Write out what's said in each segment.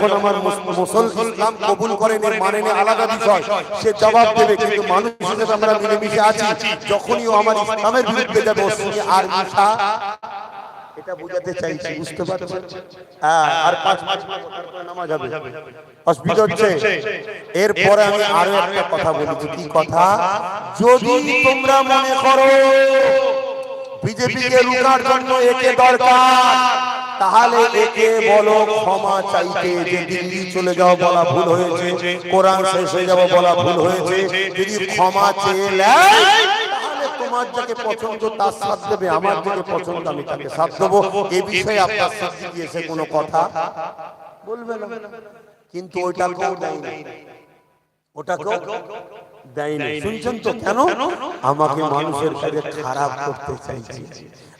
যখন আমার ইসলাম কবুল মানে আলাদা বিষয়। সে জবাব দেবে, কিন্তু মানুষ হিসেবে আমরা মিলেমিশে আছি। যখনই ও আমার ইসলামের বিরুদ্ধে যাবে আর মিশা হ্যাঁ এরপরে আমি আরও একটা কথা বলেছি কি কথা? যদি তোমরা মনে করো, বিজেপিকে রুখার জন্য একে দরকার তাহলে একে বলো ক্ষমা চাইতে যে দিল্লি চলে যাও বলা ভুল হয়েছে। কোরআন শেষ হয়ে যাব বলা ভুল হয়েছে। যদি ক্ষমা চেয়ে নেয় তোমার যাকে পছন্দ তার সাথ দেবে আমার যাকে পছন্দ আমি তাকে সাথ দেবো। এ বিষয়ে আপনার সাথে কোনো কথা? বলবে না। কিন্তু ওইটাকেও দেয়নি। শুনছেন তো কেন? আমাকে মানুষের কাছে খারাপ করতে চাইছে।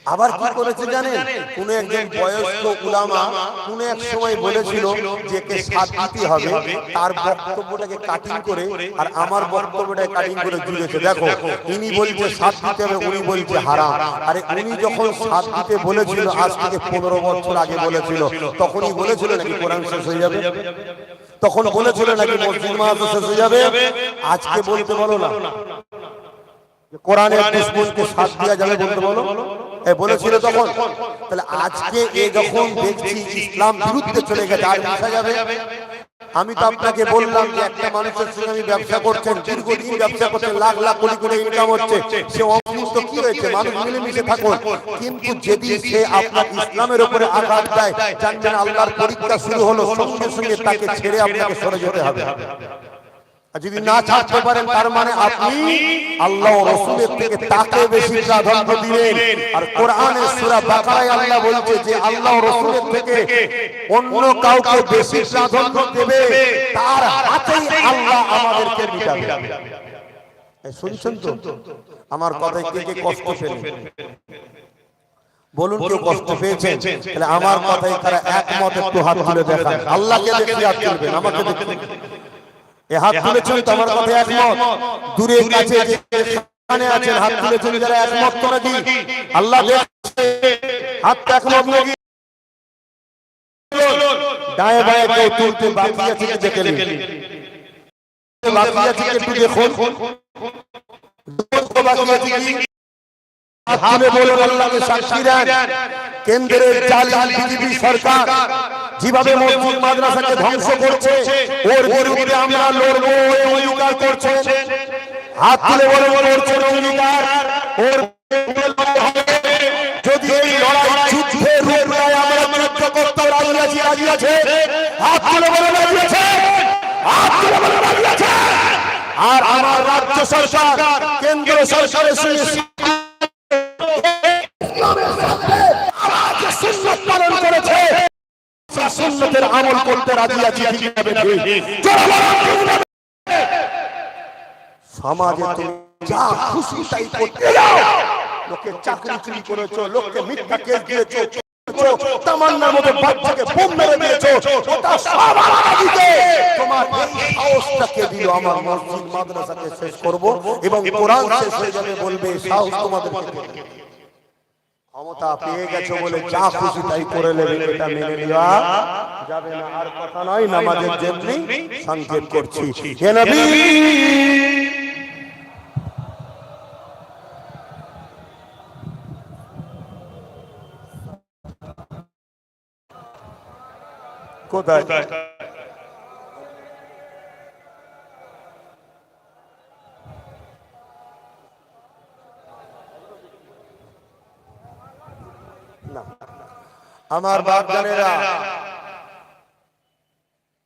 আবার কি করেছে জানেন? কোন একজন বয়স্ক উলামা কোন এক সময় বলেছিল যে কে সাথ দিতে হবে তার বক্তব্যটাকে কাটিং করে আর আমার বক্তব্যটাকে কাটিং করে জুড়েছে দেখো ইনি বলছে সাথ দিতে হবে উনি বলছে হারাম। আরে উনি যখন সাথ দিতে বলেছিল আজ থেকে পনেরো বছর আগে বলেছিল তখনই বলেছিল নাকি কোরআন শেষ হয়ে যাবে? তখন বলেছিল নাকি মসজিদ মাহাতো শেষ হয়ে যাবে? আজকে বলতে বলো না যে কোরআনের দুশ্মনকে সাথ দেওয়া যাবে বলতে বলো বলেছিল তখন তাহলে আজকে এ যখন দেখছি ইসলাম বিরুদ্ধে চলে গেছে আর মিশা যাবে আমি তো আপনাকে বললাম যে একটা মানুষের সঙ্গে আমি ব্যবসা করছেন দীর্ঘদিন ব্যবসা করছেন লাখ লাখ কোটি কোটি ইনকাম হচ্ছে সে অসুস্থ কি হয়েছে মানুষ মিলেমিশে থাকুন। কিন্তু যদি সে আপনার ইসলামের উপরে আঘাত দেয় জানবেন আল্লাহর পরীক্ষা শুরু হলো সঙ্গে সঙ্গে তাকে ছেড়ে আপনাকে সরে যেতে হবে। যদি না ছাড়তে পারেন, তার মানে আপনি আল্লাহ রসুলের থেকে তাকে বেশি প্রাধান্য দিবেন আর কোরআনের সূরা বাকারায় আল্লাহ বলছে যে আল্লাহ রসুলের থেকে অন্য কাউকে বেশি প্রাধান্য দেবে, তার হাতেই আল্লাহ আমাদেরকে মিটাবে। শুনছেন তো? আমার কথায় কে কে কষ্ট পেলেন। বলুন কেউ কষ্ট পেয়েছেন? তাহলে আমার কথায় তারা একমত, একটু হাত তুলে দেখান। আল্লাহকে দেখে আমাকে দেখে এ হাত তুলেছেন তোমার মধ্যে একমত। দূরে কাছে যেখানে আছেন হাত তুলেছেন যারা একমত করে নাকি আল্লাহ হাত একমত নাকি ডায়ে বায়ে কেউ তুলতে বাকি আছে কি দেখে নিন। বাকি আছে কি একটু দেখুন। বাকি আছে কেন্দ্রের জালিম বিজেপি সরকার যেভাবে মসজিদ মাদ্রাসাকে ধ্বংস করছে ওর বিরুদ্ধে আমরা লড়বো অঙ্গীকার করছে। হাত তুলে বলে লড়ছে অঙ্গীকার। ওর যদি এই লড়াই যুদ্ধে রূপ নেয় আমরা যুদ্ধ করতে রাজি আছি রাজি আছে। হাত তুলে বলে রাজি আছে। হাত তুলে বলে রাজি আছে। আর আমার রাজ্য সরকার কেন্দ্র সরকারের সঙ্গে সুন্নতের আমল করতে রাজি আছি, ঠিক সমাজে তুমি যা খুশি তাই করতে যাও। লোকে চাকরি চুরি করেছ, লোককে মিথ্যা কেস দিয়েছ তামান্নার মতো বাচ্চাকে বোম মেরে দিয়েছ তোমার এই সাহসটাকে দিল আমার মসজিদ মাদ্রাসাকে শেষ করব এবং কোরআন শেষ হয়ে যাবে বলবে, সাহস দিল? ক্ষমতা পেয়ে গেছো বলে যা খুশি তাই করে নেবে এটা মেনে নেওয়া যাবে না আর কথা নয় নামাজের জন্যই সংক্ষেপ করছি। হে নবী কোথায়? আমার বাপ জানেরা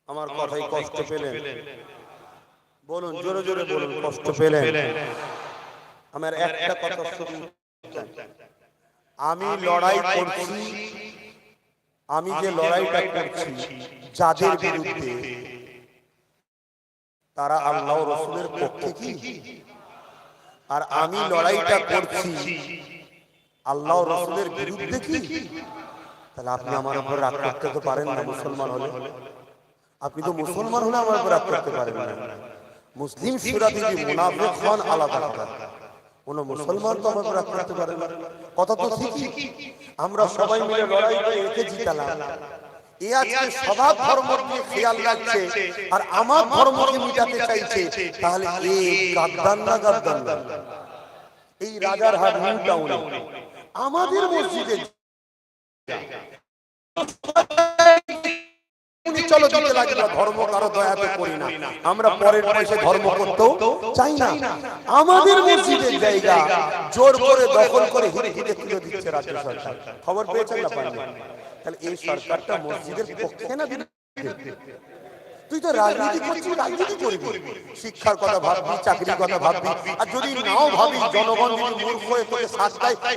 আমার কথাই কষ্ট পেলেন। বলুন জোরে জোরে বলুন কষ্ট পেলেন। আমার একটা কথা শুনুন। আমি লড়াই করছি। আমি যে লড়াইটা করছি যাদের বিরুদ্ধে তারা আল্লাহ রসুলের পক্ষে কি? আর আমি লড়াইটা করছি আল্লাহ রসুলের বিরুদ্ধে কি? তাহলে আপনি আমার উপর রাগ করতে তো পারেন না মুসলমান হলে। আপনি তো মুসলমান হলে আমার উপর রাগ করতে পারেন না। মুসলিম সুরা দিদি মুনাফিক হন আলাদা কথা। কোন মুসলমান তো আমার রাগ করতে পারে না। কথা তো ঠিকই। আমরা সবাই মিলে লড়াই করে একে জিতালাম এ আজকে স্বভাব ধর্ম নিয়ে খেয়াল রাখছে আর আমার ধর্মকে মিটাতে চাইছে তাহলে এ গাদ্দান না গাদ্দান এই রাজার হাট নিউ টাউনে আমাদের মসজিদে উনি চলো দিতে লাগে না ধর্ম কারও দয়াতে করি না। আমরা পরের পয়সা ধর্ম করতেও চাই না। আমাদের মসজিদের জায়গা জোর করে দখল করে হিরে হিরে তুলে দিচ্ছে রাজ্য সরকার। খবর পেয়েছেন না তাহলে এই সরকারটা মসজিদের পক্ষে না তুই তো রাজনীতি করছিস রাজনীতি করবি। শিক্ষার কথা ভাববি চাকরির কথা ভাববি। আর যদি নাও ভাবি জনগণ যদি মূর্খ হয়ে তোকে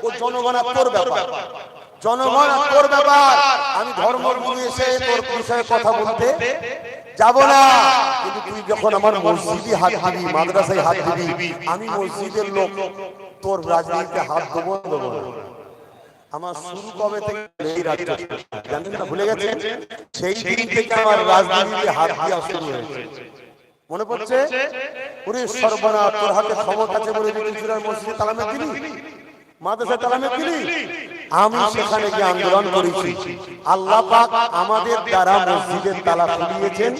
ও জনগণ আর তোর ব্যাপার। জনগণ তোর ব্যাপার। আমি ধর্মগুরু এসে তোর বিষয়ে কথা বলতে যাব না। কিন্তু তুই যখন আমার মসজিদে হাত দিবি মাদ্রাসায় হাত দিবি আমি মসজিদের লোক তোর রাজনীতিতে হাত দেবো দেবো আমার শুরু কবে থেকে এই জানেন না ভুলে গেছেন? সেই দিন থেকে আমার রাজনীতিতে হাত দেওয়া শুরু হয়েছে। মনে পড়ছে? ওরে সর্বনা তোর হাতে ক্ষমতা আছে বলে মসজিদে তালামে দিলি? মাদ্রাসা দিলি? আমি সেখানে গিয়ে আন্দোলন করেছি। আল্লাহ পাক আমাদের দ্বারা মসজিদের তালা খুলিয়েছেন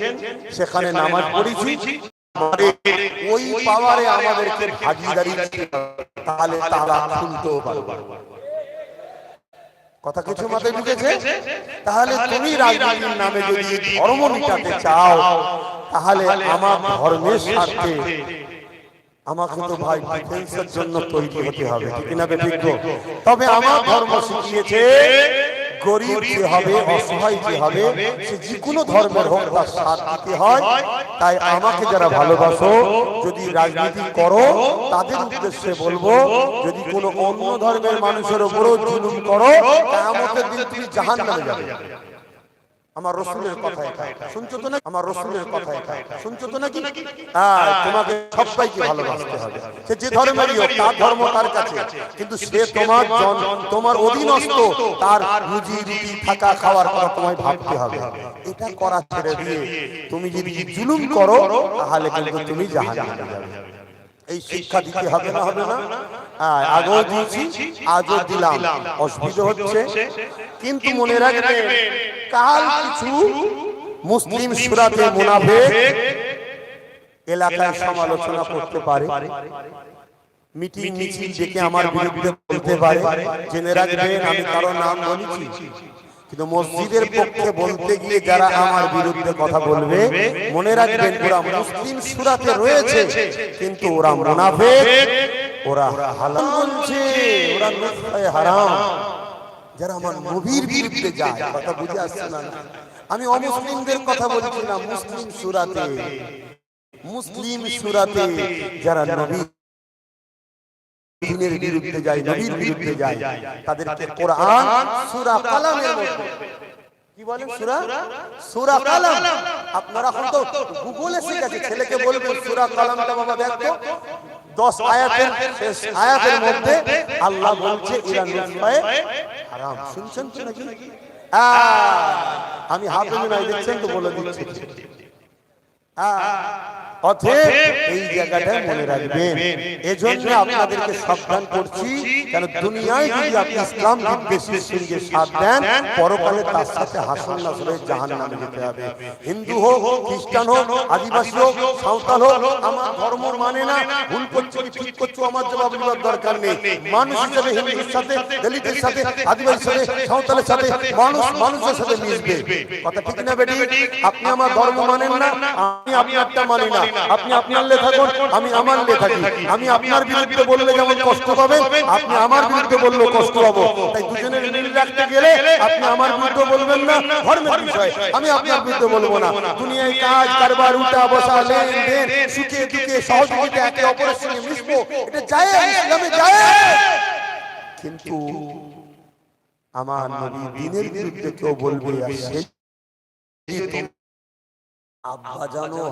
সেখানে নামাজ পড়েছি। ওই পাওয়ারে আমাদেরকে ভাগিদারি তাহলে খুলতেও পারব। কথা কিছু মাথায় ঢুকেছে? তাহলে তুমি রাজনীতির নামে যদি ধর্ম মিটাতে চাও তাহলে আমার ধর্মের স্বার্থে আমাকে তো ভাই ডিফেন্সের জন্য তৈরি হতে হবে ঠিক না বেঠিক তবে আমার ধর্ম শিখিয়েছে গরিব যে হবে অসহায় যে হবে সে যে কোনো ধর্মের হোক তার সাথ দিতে হয়। তাই আমাকে যারা ভালোবাসো যদি রাজনীতি করো তাদের উদ্দেশ্যে বলব যদি কোনো অন্য ধর্মের মানুষের উপরও জুলুম করো আমাদের দিন তুমি জাহান নামে যাবে। আমার রসুলের কথা এটা শুনছো তো না? আমার রসুলের কথা এটা শুনছো তো নাকি? হ্যাঁ তোমাকে সবাইকে ভালোবাসতে হবে। সে যে ধর্মেরই হোক তার ধর্ম তার কাছে। কিন্তু সে তোমার তোমার অধীনস্থ তার রুজি রুটি থাকা খাওয়ার কথা তোমায় ভাবতে হবে। এটা করা ছেড়ে দিয়ে তুমি যদি জুলুম করো তাহলে কিন্তু তুমি জাহান্নামে যাবে। এই শিক্ষা দিতে হবে না হবে না? হ্যাঁ, আগেও দিয়েছি আজও দিলাম। অসুবিধা হচ্ছে কিন্তু মনে রাখবেন কাল কিছু মুসলিম সুরাতে মুনাফিক এলাকায় সমালোচনা করতে পারে। মিটিং মিছিল ডেকে আমার বিরুদ্ধে বলতে পারে। জেনে রাখবেন আমি কারও নাম বলেছি। কিন্তু মসজিদের পক্ষে বলতে গিয়ে যারা আমার বিরুদ্ধে কথা বলবে মনে রাখবেন ওরা মুসলিম সুরাতে রয়েছে কিন্তু ওরা মুনাফিক ওরা হালাল বলছে ওরা নুসখায়ে হারাম। যারা আমার নবীর বিরুদ্ধে যায় কথা বুঝে আসছে না। আমি অমুসলিমদের কথা বলছি না মুসলিম সুরাতে। মুসলিম সুরাতে যারা নবী দিনের বিরুদ্ধে যায় নবীর বিরুদ্ধে যায়। তাদেরকে কোরআন সূরা কালামের মধ্যে। কি বলেন সূরা? সূরা? কালাম। আপনারা এখন তো গুগলে শিখেছে ছেলেকে বলবেন সূরা কালামটা বাবা দেখো 10 আয়াতের শেষ আয়াতের মধ্যে আল্লাহ বলছে ইরা নুসফায়ে হারাম। শুনছেন তো নাকি? আমি হাফেজ নাই দেখছেন তো বলে দিচ্ছি। অতএব এই জায়গাটায় মনে রাখবেন। এজন্য আপনাদেরকে সাবধান করছি কেন দুনিয়ায় যদি আপনি ইসলাম বিদ্বেষীর সঙ্গে সাথ দেন পরকালে তার সাথে হাসন জাহান নামে যেতে হবে। হিন্দু হোক খ্রিস্টান হোক আদিবাসী হোক সাঁওতাল হোক আমার ধর্ম মানে না ভুল করছে কি ঠিক করছ আমার জবাব দেওয়ার দরকার নেই। মানুষ হিসেবে হিন্দুর সাথে দলিতের সাথে আদিবাসীর সাথে সাঁওতালের সাথে মানুষ মানুষের সাথে মিশবে। কথা ঠিক না বেটি আপনি আমার ধর্ম মানেন না আমি আপনারটা মানি না। আপনি আপনার লে থাকুন আমি আমার লে থাকি আমি আপনার বিরুদ্ধে বললে যেমন কষ্ট পাবেন আপনি আমার বিরুদ্ধে বললেও কষ্ট পাবো। তাই দুজনের মিল রাখতে গেলে আপনি আমার বিরুদ্ধে বলবেন না ধর্মের বিষয়। আমি আপনার বিরুদ্ধে বলব না। দুনিয়ায় কাজ কারবার উঠা বসা লেনদেন সুখে দুঃখে সহযোগিতা একে অপরের সঙ্গে মিশবো। এটা যায় ইসলামে যায় কিন্তু আমার নবী দিনের বিরুদ্ধে কেউ বলবে আর সেই আব্বা জানো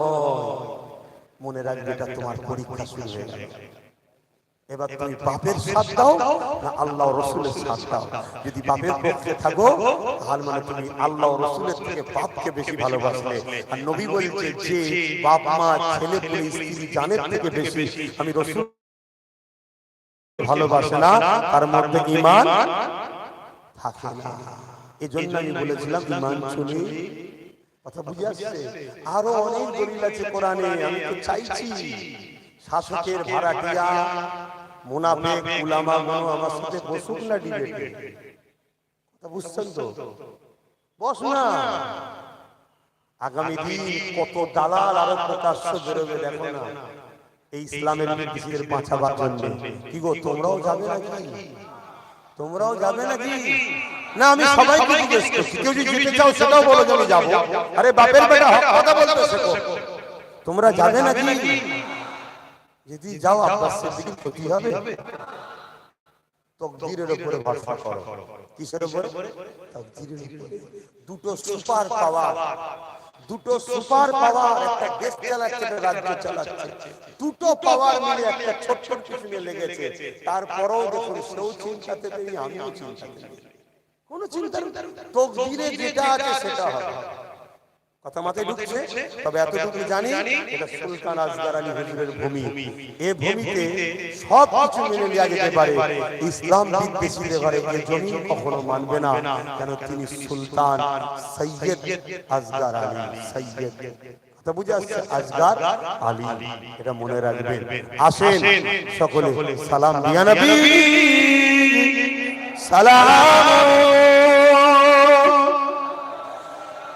মনে রাখবে এটা তোমার পরীক্ষা শুরু হয়ে গেল। এবার তুমি বাপের সাথ দাও না আল্লাহ রসুলের সাথ দাও। যদি বাপের পক্ষে থাকো তাহলে মানে তুমি আল্লাহ রসুলের থেকে বাপকে বেশি ভালোবাসবে আর নবী বলছে যে বাপ মা ছেলে পুলে স্ত্রী জানের থেকে বেশি। আমি রসুল ভালোবাসে না তার মধ্যে ইমান থাকে না। এজন্য আমি বলেছিলাম ইমান চলে কথা বুঝে আসছে আরও অনেক দলিল আছে কোরআনে আমি তো চাইছি শাসকের ভাড়াটিয়া মুনাফেক উলামা গুলো আমার সাথে বসুক না ডিবেটে। কথা বুঝছেন তো? বস না। আগামী দিন কত দালাল আরও প্রকাশ্য বেরোবে দেখো না। এই ইসলামের বিদেশিদের বাঁচাবার জন্য। কি গো তোমরাও যাবে নাকি? তোমরাও যাবে নাকি? না আমি সবাইকে জিজ্ঞেস করছি কেউ যদি যেতে চাও সেটাও বলো যে আমি যাব। আরে বাপের বেটা হক কথা বলতে শেখো। তোমরা যাবে নাকি? যদি যাও আব্বাস সিদ্দিকীর ক্ষতি হবে। তকদিরের উপরে ভরসা করো। কিসের উপরে? তকদিরের উপরে। দুটো সুপার পাওয়ার। দুটো সুপার পাওয়ার একটা দেশ চালাচ্ছে একটা রাজ্য চালাচ্ছে। দুটো পাওয়ার মিলে একটা ছোট ছোট লেগেছে তারপরেও দেখুন সেও চিন্তাতে পেরি আমিও চিন্তাতে পেরি কোনো চিন্তা তকদিরে যেটা আছে সেটা হবে। কথা মাথায় ঢুকছে? তবে এতটুকু জানি এটা সুলতান আজগার আলী হুজুরের ভূমি। এই ভূমিতে সব কিছু মেনে নেওয়া যেতে পারে। ইসলাম বিদ্বেষীদের ঘরে জমি কখনো মানবে না কেন তিনি সুলতান সৈয়দ আজগার আলী। সৈয়দ। বুঝে আসছে? আজগার আলী। এটা মনে রাখবেন। আসেন। সকলে সালাম দিয়া নবী। সালাম।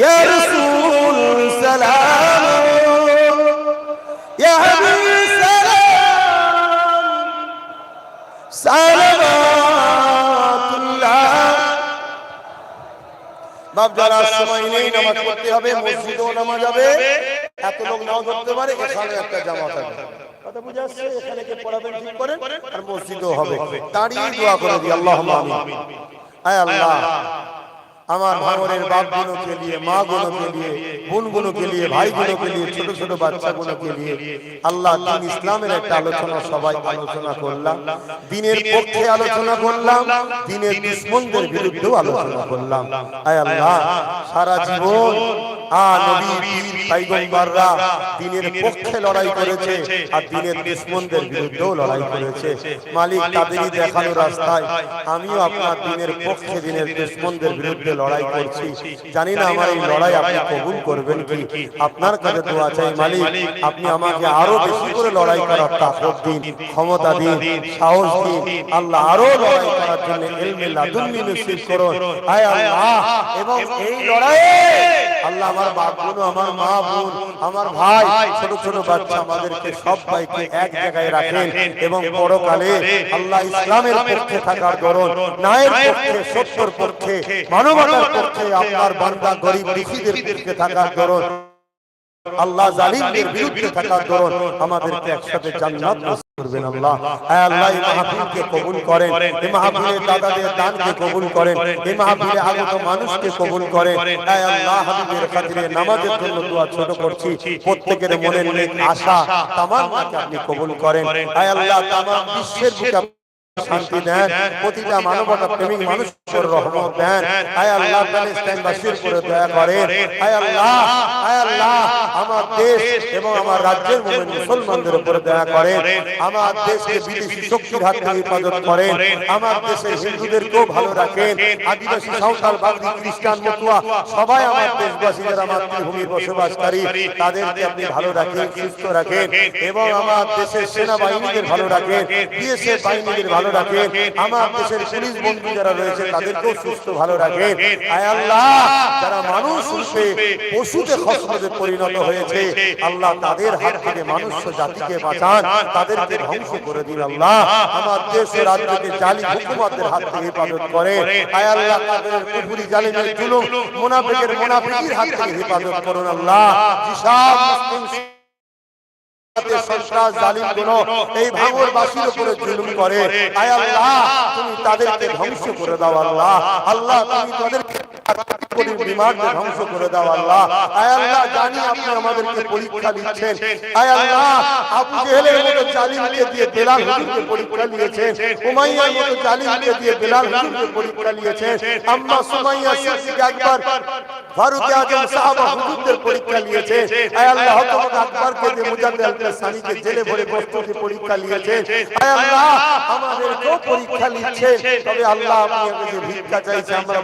ইয়া রাসূল সালাম ইয়া হাবিব সালাম সালামাতুল্লাহ বাপ যারা সময় নেই নামাজ পড়তে হবে মসজিদেও নামাজ হবে। এত লোক নাও ধরতে পারে এখানে একটা জামা থাকবে কথা বুঝে আসছে? এখানে কে পড়াবেন ঠিক করেন আর মসজিদেও হবে। দাঁড়িয়ে দোয়া করে দিই আল্লাহ আমিন। আয় আল্লাহ। আমার ভাঙনের বাপ গুলোকে নিয়ে মা গুলোকে নিয়ে বোন গুলোকে নিয়ে ভাই গুলোকে নিয়ে ছোট ছোট বাচ্চা গুলোকে নিয়ে আল্লাহ দিন ইসলামের একটা আলোচনা সবাই আলোচনা করলাম। দিনের পক্ষে আলোচনা করলাম দিনের দুশ্মনদের বিরুদ্ধেও আলোচনা করলাম। আয় আল্লাহ সারা জীবন নবী পীর দিনের পক্ষে লড়াই করেছে আর দিনের দুশ্মনদের বিরুদ্ধেও লড়াই করেছে। মালিক তাদেরই দেখানো রাস্তায় আমিও আপনার দিনের পক্ষে দিনের দুশ্মনদের বিরুদ্ধে লড়াই করছি। জানি না আমার এই লড়াই আপনি কবুল করবেন কি? আপনার কাছে দোয়া চাই মালিক আপনি আমাকে আরও বেশি করে লড়াই করার তাকত দিন ক্ষমতা দিন সাহস দিন আল্লাহ আরও লড়াই করার জন্য এলমে লাদুন্নি নসিব করুন আয় আল্লাহ এবং এই লড়াইয়ে আল্লাহ আমার বাপ বোন, আমার মা বোন, আমার ভাই, ছোট ছোট বাচ্চা আমাদেরকে সব ভাইকে এক জায়গায় রাখেন এবং পরকালে আল্লাহ ইসলামের পক্ষে থাকার গরণ নায়ের পক্ষে, সত্যর পক্ষে, মানবতার পক্ষে আপনার বান্দা গরিব ঋষিদের পক্ষে থাকার দরুন। আল্লাহ জালিমদের বিরুদ্ধে থাকার দরুন আমাদেরকে একসাথে জান্নাত করবেন আল্লাহ। আল্লাহ, এই মাহফিলকে কবুল করেন, এই মাহফিলে দাদাদের দানকে কবুল করেন, এই মাহফিলে আগত মানুষকে কবুল করেন। আয় আল্লাহ, হাবিবের খাতিরে নামাজের জন্য দোয়া ছোট করছি। প্রত্যেকের মনের নেক আশা, তামান্নাকে আপনি কবুল করেন। আয় আল্লাহ, তামাম বিশ্বের বুকে শান্তি দেন, প্রতিটা মানবতা প্রেমিক মানুষ উপর রহমত দেন। আয় আল্লাহ উপরে দয়া আয় আল্লাহ আয় আল্লাহ, আমার দেশ এবং আমার রাজ্যের মুসলমানদের উপরে দয়া আমার দেশকে বিদেশি শক্তির হাত থেকে আমার ভালো রাখেন। আদিবাসী, সাঁওতাল খ্রিস্টান, মতুয়া, সবাই আমার দেশবাসী যারা বসবাসকারী। তাদেরকে আপনি ভালো রাখেন, সুস্থ রাখেন এবং আমার দেশের সেনাবাহিনীদের ভালো রাখেন। বিএসএফ ভালো ভালো রাখেন। আমার দেশের পুলিশ বন্ধু যারা রয়েছে তাদেরকেও সুস্থ ভালো রাখেন। আয় আল্লাহ! যারা মানুষ রূপে পশুতে খসরতে পরিণত হয়েছে আল্লাহ তাদের হাত থেকে মানুষ জাতিকে বাঁচান তাদেরকে ধ্বংস করে দিন আল্লাহ। আমার দেশ রাজ্যকে জালি হুকুমাতের হাত থেকে হেফাজত করে। আয় আল্লাহ তাদের কুফরি জালিমের জুলুম মুনাফিকের মুনাফিকির হাত থেকে হেফাজত করুন আল্লাহ। জিসাব মুসলিম এই করে। আল্লাহ তুমি তাদেরকে ধ্বংস করে দাও আল্লাহ। আল্লাহ তুমি তাদেরকে পরীক্ষা নিয়েছে আমাদের আমরা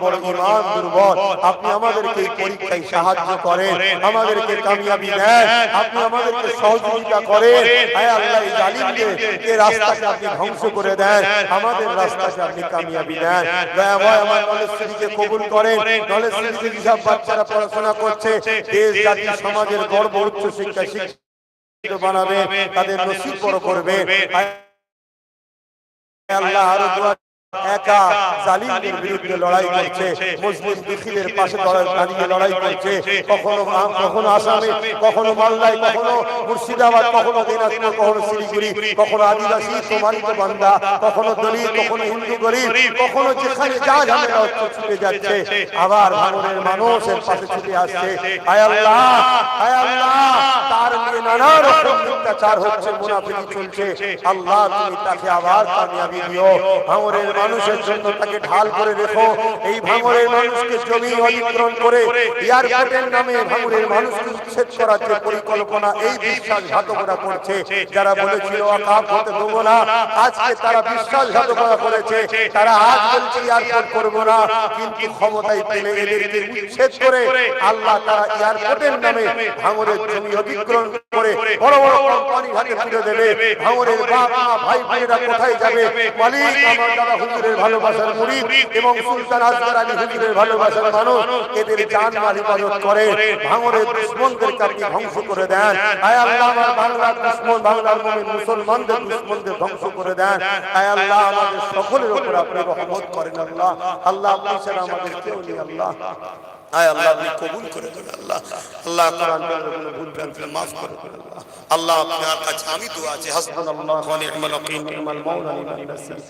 বড় আপনি আমাদেরকে এই পরীক্ষায় সাহায্য করেন। আমাদেরকে কামিয়াবি দেন। আপনি আমাদেরকে সহযোগিতা করেন। আল্লাহ এই জালিমকে এই রাস্তাকে আপনি ধ্বংস করে দেন। আমাদের রাস্তাকে আপনি কামিয়াবি দেন। দয়াময় আমার নলেজ কবুল করেন। নলেজ যেসব বাচ্চারা পড়াশোনা করছে। দেশ জাতি সমাজের গর্ব উচ্চ শিক্ষা শিক্ষিত বানাবে তাদের নসিব বড় করবে। আল্লাহ আরও দোয়া একা জালিমদের বিরুদ্ধে লড়াই করছে, মুসলিম দুঃখীদের পাশে দাঁড়িয়ে লড়াই করছে, কখনো কখনো আসামে, কখনো মাল্লাই কখনো মুর্শিদাবাদ, কখনো দিনাজপুর, কখনো শিলিগুড়ি, কখনো আদিবাসী, প্রমাণিত বান্দা, কখনো দলিত, কখনো হিন্দু গরিব, কখনো যেখানে যা ঝামেলা হচ্ছে ছুটে যাচ্ছে, আবার ভাঙনের মানুষের পাশে ছুটে আসছে। আয় আল্লাহ তার নিয়ে নানা রকম অত্যাচার হচ্ছে, মুনাফিকি চলছে। আল্লাহ, তুমি তাকে আবার কামিয়াবি দিও। ভাঙরের মানুষের জন্য তাকে ঢাল করে রেখো এই ভাঙরের মানুষকে জমি অধিগ্রহণ করে এয়ারপোর্টের নামে ভাঙরের মানুষকে উচ্ছেদ করার যে পরিকল্পনা এই বিশ্বাসঘাতকরা করছে যারা বলেছিল আকাপ হতে দেবো না? আজকে তারা বিশ্বাসঘাতকতা করেছে তারা আজ বলছে এয়ারপোর্ট করব না। কিন্তু ক্ষমতায় পেলে এদেরকে উচ্ছেদ করে আল্লাহ তারা এয়ারপোর্টের নামে ভাঙরের জমি অধিগ্রহণ করে বড় বড় কোম্পানি হাতে তুলে দেবে ভাঙরের বাপ ভাই ভাইরা কোথায় যাবে মালিক আমার দাদা হুজুরের ভালোবাসার মুরিদ এবং সুলতান আজগার আলী হুজুরের ভালোবাসার মানুষ, এদের জান মাল ইবাদত করে ভাঙরের দুশ্মনদেরকে আপনি ধ্বংস করে দেন। আয় আল্লাহ, আমার বাংলার দুশ্মন, বাংলার মুমিন মুসলমানদের দুশ্মনদের ধ্বংস করে দেন। আয় আল্লাহ, আমাদের সকলের উপর আপনি রহমত করেন আল্লাহ। আল্লাহ, আপনি ছাড়া আমাদের কেউ নেই আল্লাহ। আয় আল্লাহ, আপনি কবুল করে দেন আল্লাহ। আল্লাহ, কোরআন কোনো ভুল ভ্রান্তি মাফ করে দেন আল্লাহ, আপনার কাছে আমি দোয়া আছে। হাসবুনাল্লাহ, ওয়া নি'মাল ওয়াকিল, নি'মাল মাওলা, নি'মাল নাসির।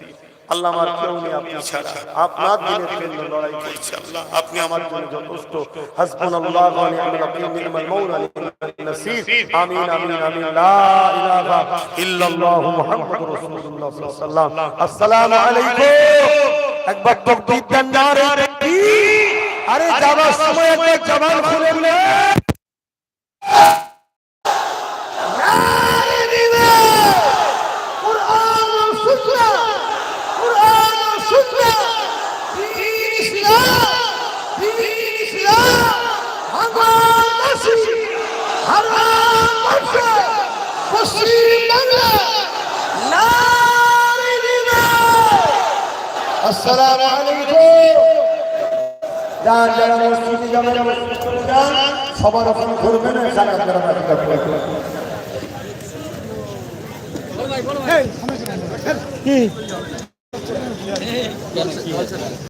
আল্লাহ আমার কেউ নেই আপনি ছাড়া। আপনার দিনের জন্য লড়াই করছি। আল্লাহ। আপনি আমার জন্য যথেষ্ট। হাসবুনাল্লাহ ওয়া নি'মাল ওয়াকিল নি'মাল মাওলা নি'মাল নাসির। আমিন আমিন আমিন লা ইলাহা ইল্লাল্লাহু মুহাম্মাদুর রাসূলুল্লাহ সাল্লাল্লাহু। আলাইহি ওয়াসাল্লাম আসসালামু আলাইকুম। একবার তাকবীর দেন নারে আরে যাবার সময় একটা জবান খুলে বলে। আসসালামু আলাইকুম। যান যারা মসজিদে যাবেন মসজিদ সবার ওখানে ঘুরবেন এখানে যারা মাটিটা করবেন